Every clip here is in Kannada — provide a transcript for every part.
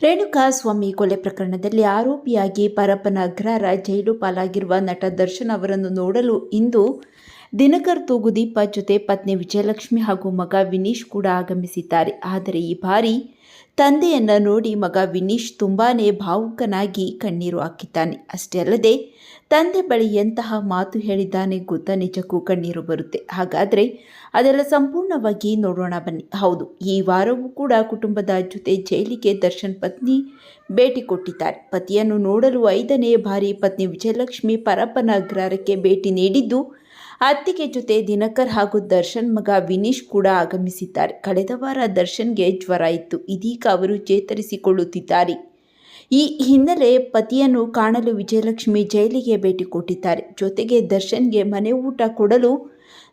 ರೇಣುಕಾ ಸ್ವಾಮಿ ಕೊಲೆ ಪ್ರಕರಣದಲ್ಲಿ ಆರೋಪಿಯಾಗಿ ಪರಪ್ಪನ ಅಗ್ರಹಾರ ಜೈಲು ಪಾಲಾಗಿರುವ ನಟ ದರ್ಶನ್ ಅವರನ್ನು ನೋಡಲು ಇಂದು ದಿನಕರ್ ತೂಗುದೀಪ ಜೊತೆ ಪತ್ನಿ ವಿಜಯಲಕ್ಷ್ಮಿ ಹಾಗೂ ಮಗ ವಿನೀಶ್ ಕೂಡ ಆಗಮಿಸಿದ್ದಾರೆ. ಆದರೆ ಈ ಬಾರಿ ತಂದೆಯನ್ನು ನೋಡಿ ಮಗ ವಿನೀಶ್ ತುಂಬಾನೇ ಭಾವುಕನಾಗಿ ಕಣ್ಣೀರು ಹಾಕಿದ್ದಾನೆ. ಅಷ್ಟೇ ಅಲ್ಲದೆ ತಂದೆ ಬಳಿ ಎಂತಹ ಮಾತು ಹೇಳಿದ್ದಾನೆ ಗೊತ್ತ ನಿಜಕ್ಕೂ ಕಣ್ಣೀರು ಬರುತ್ತೆ. ಹಾಗಾದರೆ ಅದೆಲ್ಲ ಸಂಪೂರ್ಣವಾಗಿ ನೋಡೋಣ ಬನ್ನಿ. ಹೌದು, ಈ ವಾರವೂ ಕೂಡ ಕುಟುಂಬದ ಜೊತೆ ಜೈಲಿಗೆ ದರ್ಶನ್ ಪತ್ನಿ ಭೇಟಿ ಕೊಟ್ಟಿದ್ದಾರೆ. ಪತಿಯನ್ನು ನೋಡಲು ಐದನೇ ಬಾರಿ ಪತ್ನಿ ವಿಜಯಲಕ್ಷ್ಮಿ ಪರಪ್ಪನ ಅಗ್ರಹಾರಕ್ಕೆ ಭೇಟಿ ನೀಡಿದ್ದು ಅತ್ತಿಗೆ ಜೊತೆ ದಿನಕರ್ ಹಾಗೂ ದರ್ಶನ್ ಮಗ ವಿನೀಶ್ ಕೂಡ ಆಗಮಿಸಿದ್ದಾರೆ. ಕಳೆದ ವಾರ ದರ್ಶನ್ಗೆ ಜ್ವರ ಇತ್ತು. ಇದೀಗ ಅವರು ಚೇತರಿಸಿಕೊಳ್ಳುತ್ತಿದ್ದಾರೆ. ಈ ಹಿನ್ನೆಲೆ ಪತಿಯನ್ನು ಕಾಣಲು ವಿಜಯಲಕ್ಷ್ಮಿ ಜೈಲಿಗೆ ಭೇಟಿ ಕೊಟ್ಟಿದ್ದಾರೆ. ಜೊತೆಗೆ ದರ್ಶನ್ಗೆ ಮನೆ ಊಟ ಕೊಡಲು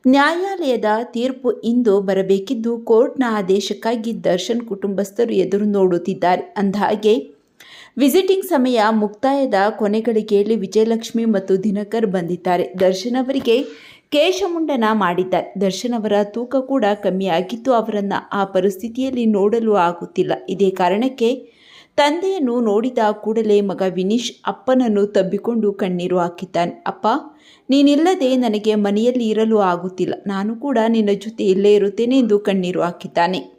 ನ್ಯಾಯಾಲಯದ ತೀರ್ಪು ಇಂದು ಬರಬೇಕಿದ್ದು, ಕೋರ್ಟ್ನ ಆದೇಶಕ್ಕಾಗಿ ದರ್ಶನ್ ಕುಟುಂಬಸ್ಥರು ಎದುರು ನೋಡುತ್ತಿದ್ದಾರೆ. ಅಂದಹಾಗೆ ವಿಸಿಟಿಂಗ್ ಸಮಯ ಮುಕ್ತಾಯದ ಕೊನೆಗಳಿಗೆಯಲ್ಲಿ ವಿಜಯಲಕ್ಷ್ಮಿ ಮತ್ತು ದಿನಕರ್ ಬಂದಿದ್ದಾರೆ. ದರ್ಶನ್ ಅವರಿಗೆ ಕೇಶಮುಂಡನ ಮಾಡಿದ್ದಾರೆ ದರ್ಶನ್ ಅವರ ತೂಕ ಕೂಡ ಕಮ್ಮಿಯಾಗಿದ್ದು ಅವರನ್ನು ಆ ಪರಿಸ್ಥಿತಿಯಲ್ಲಿ ನೋಡಲು ಆಗುತ್ತಿಲ್ಲ. ಇದೇ ಕಾರಣಕ್ಕೆ ತಂದೆಯನ್ನು ನೋಡಿದ ಕೂಡಲೇ ಮಗ ವಿನೀಶ್ ಅಪ್ಪನನ್ನು ತಬ್ಬಿಕೊಂಡು ಕಣ್ಣೀರು ಹಾಕಿದ್ದಾನೆ. ಅಪ್ಪ, ನೀನಿಲ್ಲದೆ ನನಗೆ ಮನೆಯಲ್ಲಿ ಇರಲು ಆಗುತ್ತಿಲ್ಲ. ನಾನು ಕೂಡ ನಿನ್ನ ಜೊತೆ ಇಲ್ಲೇ ಇರುತ್ತೇನೆ ಎಂದು ಕಣ್ಣೀರು ಹಾಕಿದ್ದಾನೆ.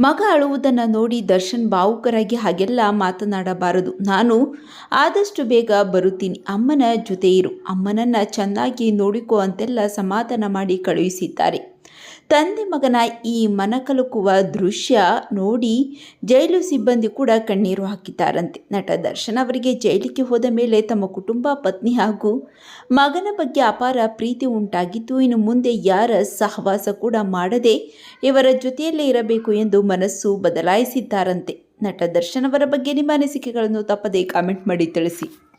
ಮಗ ಅಳುವುದನ್ನು ನೋಡಿ ದರ್ಶನ್ ಭಾವುಕರಾಗಿ ಹಾಗೆಲ್ಲ ಮಾತನಾಡಬಾರದು. ನಾನು ಆದಷ್ಟು ಬೇಗ ಬರುತ್ತೀನಿ. ಅಮ್ಮನ ಜೊತೆ ಇರು. ಅಮ್ಮನನ್ನು ಚೆನ್ನಾಗಿ ನೋಡಿಕೋ ಅಂತೆಲ್ಲ ಸಮಾಧಾನ ಮಾಡಿ ಕಳುಹಿಸಿದ್ದಾರೆ. ತಂದೆ ಮಗನ ಈ ಮನಕಲುಕುವ ದೃಶ್ಯ ನೋಡಿ ಜೈಲು ಸಿಬ್ಬಂದಿ ಕೂಡ ಕಣ್ಣೀರು ಹಾಕಿದ್ದಾರಂತೆ. ನಟ ದರ್ಶನ್ ಅವರಿಗೆ ಜೈಲಿಗೆ ಹೋದ ಮೇಲೆ ತಮ್ಮ ಕುಟುಂಬ, ಪತ್ನಿ ಹಾಗೂ ಮಗನ ಬಗ್ಗೆ ಅಪಾರ ಪ್ರೀತಿ ಉಂಟಾಗಿದ್ದು, ಇನ್ನು ಮುಂದೆ ಯಾರ ಸಹವಾಸ ಕೂಡ ಮಾಡದೆ ಇವರ ಜೊತೆಯಲ್ಲೇ ಇರಬೇಕು ಎಂದು ಮನಸ್ಸು ಬದಲಾಯಿಸಿದ್ದಾರಂತೆ. ನಟ ದರ್ಶನ್ ಅವರ ಬಗ್ಗೆ ನಿಮ್ಮ ಅನಿಸಿಕೆಗಳನ್ನು ತಪ್ಪದೇ ಕಾಮೆಂಟ್ ಮಾಡಿ ತಿಳಿಸಿ.